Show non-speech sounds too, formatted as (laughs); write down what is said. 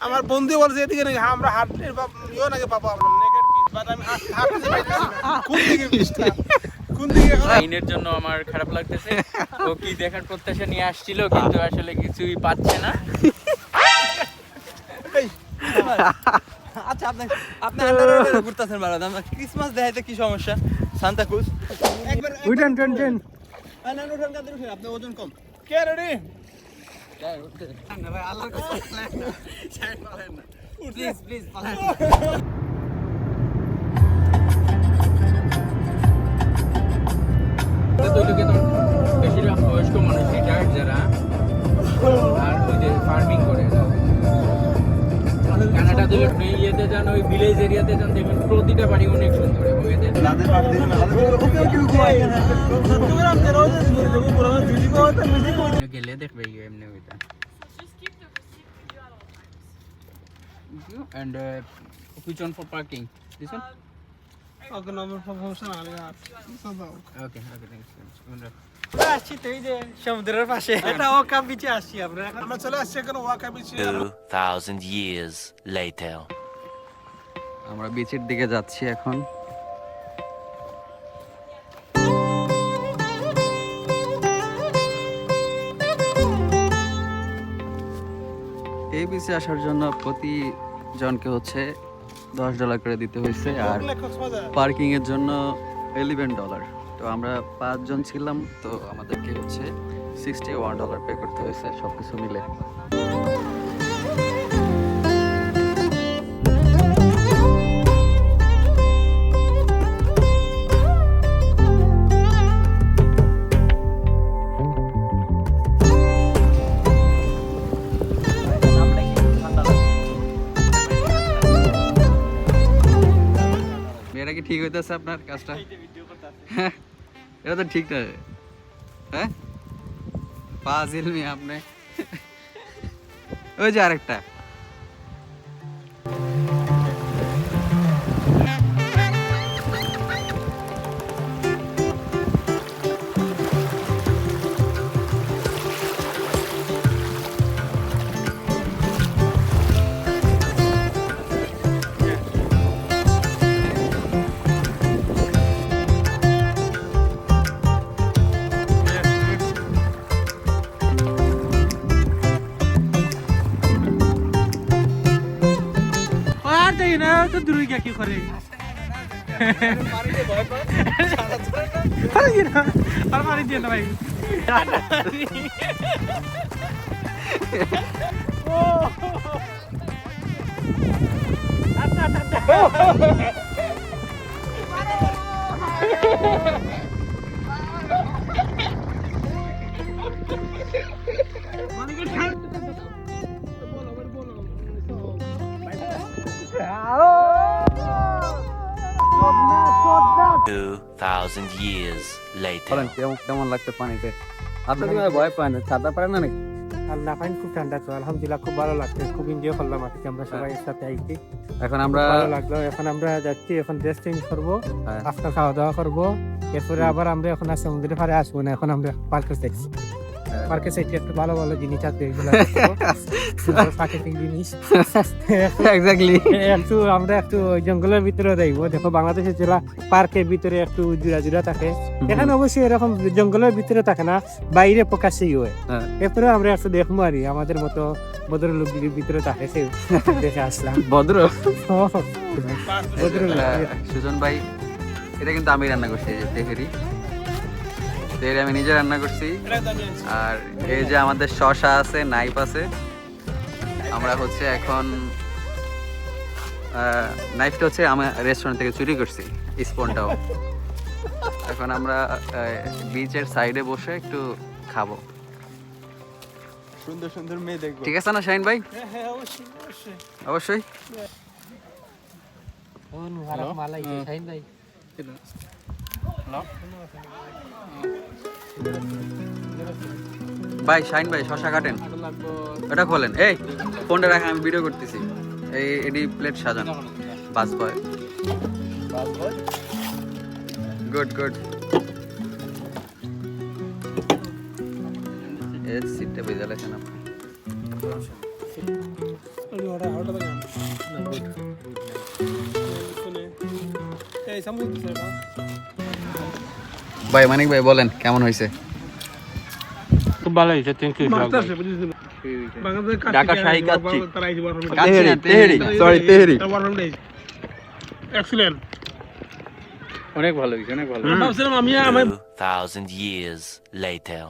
আমার বন্ধু বলছে এদিকে নাকি হ্যাঁ, আমরা হাটের বা ইয়ে নাকি পাবো আমরা নেকেট পিস বাট আমি হাঁটতে পাইতেছি না। কোন দিকে পিসটা কোন দিকে এখন- জন্য আমার খারাপ লাগতেছে। ও কি দেখার প্রত্যাশা নিয়ে আসছিল কিন্তু আসলে কিছুই পাচ্ছে না। আচ্ছা আপনি আপনি আন্ডারওয়্যারে ঘুরতেছেন বাড়া আমরা ক্রিসমাস দেখাইতে কি সমস্যা? সান্তা ক্রুজ একবার উঠেন টেন টেন না উঠেন কাদের উঠেন আপনার ওজন কম। কে রেডি প্লিজ প্লিজ এতটুকু তো বেশিরভাগ বয়স্ক মানুষ রিটায়ার্ড যারা কানাডা থেকে ইয়েতে যান ওই ভিলেজ এরিয়াতে যান দেখবেন প্রতিটা বাড়ি অনেক সুন্দর এবং এদের গেলে দেখবে এমনি ওইটা and uh, which one for parking this one okay number promotion আলে আর okay okay thanks আসছি তো এই যে সমুদ্রের পাশে। একটা ও বিচে আসছি আমরা এখন। আমরা চলে আসছি এখন ওয়াকা বিচে 2,000 years later. আমরা বিচের দিকে যাচ্ছি এখন। এই বিচে আসার জন্য প্রতি জনকে হচ্ছে দশ ডলার করে দিতে হয়েছে। আর পার্কিং এর জন্য ইলেভেন ডলার তো আমরা পাঁচজন ছিলাম, তো আমাদেরকে হচ্ছে সিক্সটি ওয়ান ডলার পে করতে হয়েছে সব কিছু মিলে ঠিক হইতেছে আপনার কাজটা? এটা তো ঠিক না হ্যাঁ পাজিল মি আপনি ওই যে আরেকটা না তো দূরে গিয়া কি করে? আর মারি দিয়ে না ভাই। ও। (laughs) 2000 years later. কেমন কেমন লাগছে পানিতে আপনি ভয় পায় ছাতা পারে নাকি? ঠান্ডা পানি খুব ঠান্ডা তো আলহামদুলিল্লাহ খুব ভালো লাগছে খুব এনজয় করলাম আজকে আমরা হ্যাঁ। সবাই একসাথে আইছি। এখন আমরা ভালো লাগল এখন আমরা যাচ্ছি এখন ড্রেস চেঞ্জ করব হ্যাঁ। আফটার খাওয়া দাওয়া করব এরপরে আবার আমরা এখন আর সমুদ্রের পাড়ে আসব না এখন আমরা পার্কে দেখছি। হ্যাঁ। পার্কে সাইডে একটু ভালো ভালো জিনিস আছে এগুলো। (laughs) প্রাকৃতিক জিনিস। এক্স্যাক্টলি একটু আমরা একটু জঙ্গলের ভিতরে দেখব। দেখো বাংলাদেশের জেলা পার্কের ভিতরে একটু জুড়া জুড়া থাকে। এখানে অবশ্যই এরকম জঙ্গলের ভিতরে থাকে না বাইরে প্রকাশেই হয়। হ্যাঁ। এরপরে আমরা একটু দেখব আর আমাদের মতো ভদ্রলোক যদি ভিতরে থাকে সে। দেখে আসলাম। (laughs) ভদ্র? (laughs) ভদ্রলোক। আহ, সুজন ভাই এটা কিন্তু আমি রান্না করছি এই যে তেহেরি তেহেরি আমি নিজে রান্না করছি। আর এই যে আমাদের শশা আছে নাইফ আছে আমরা হচ্ছে এখন নাইফটা হচ্ছে আমার রেস্টুরেন্ট থেকে চুরি করছি স্পনটাও। এখন আমরা বিচের সাইডে বসে একটু খাব। সুন্দর সুন্দর মেয়ে দেখব। ঠিক আছে না শাহিন ভাই? হ্যাঁ অবশ্যই অবশ্যই। অবশ্যই। মালাই শাহিন ভাই। ভাই শাহিন ভাই, শশা কাটেন। এটা খোলেন। এই, ফোনটা রাখা আমি ভিডিও করতেছি। এই এডি প্লেট সাজান। বাস বয়। গুড গুড এর সিটটা বেজা লেখেন আপনি ওটা ওটা এই ভাই মানিক ভাই বলেন কেমন হয়েছে? খুব ভালো হয়েছে thank you Dhaka Shahi Kacchi. Tehari, tehari, tehari. Excellent অনেক ভালো হয়েছে অনেক ভালো ভাবছিলাম আমি আমি 2,000 years later.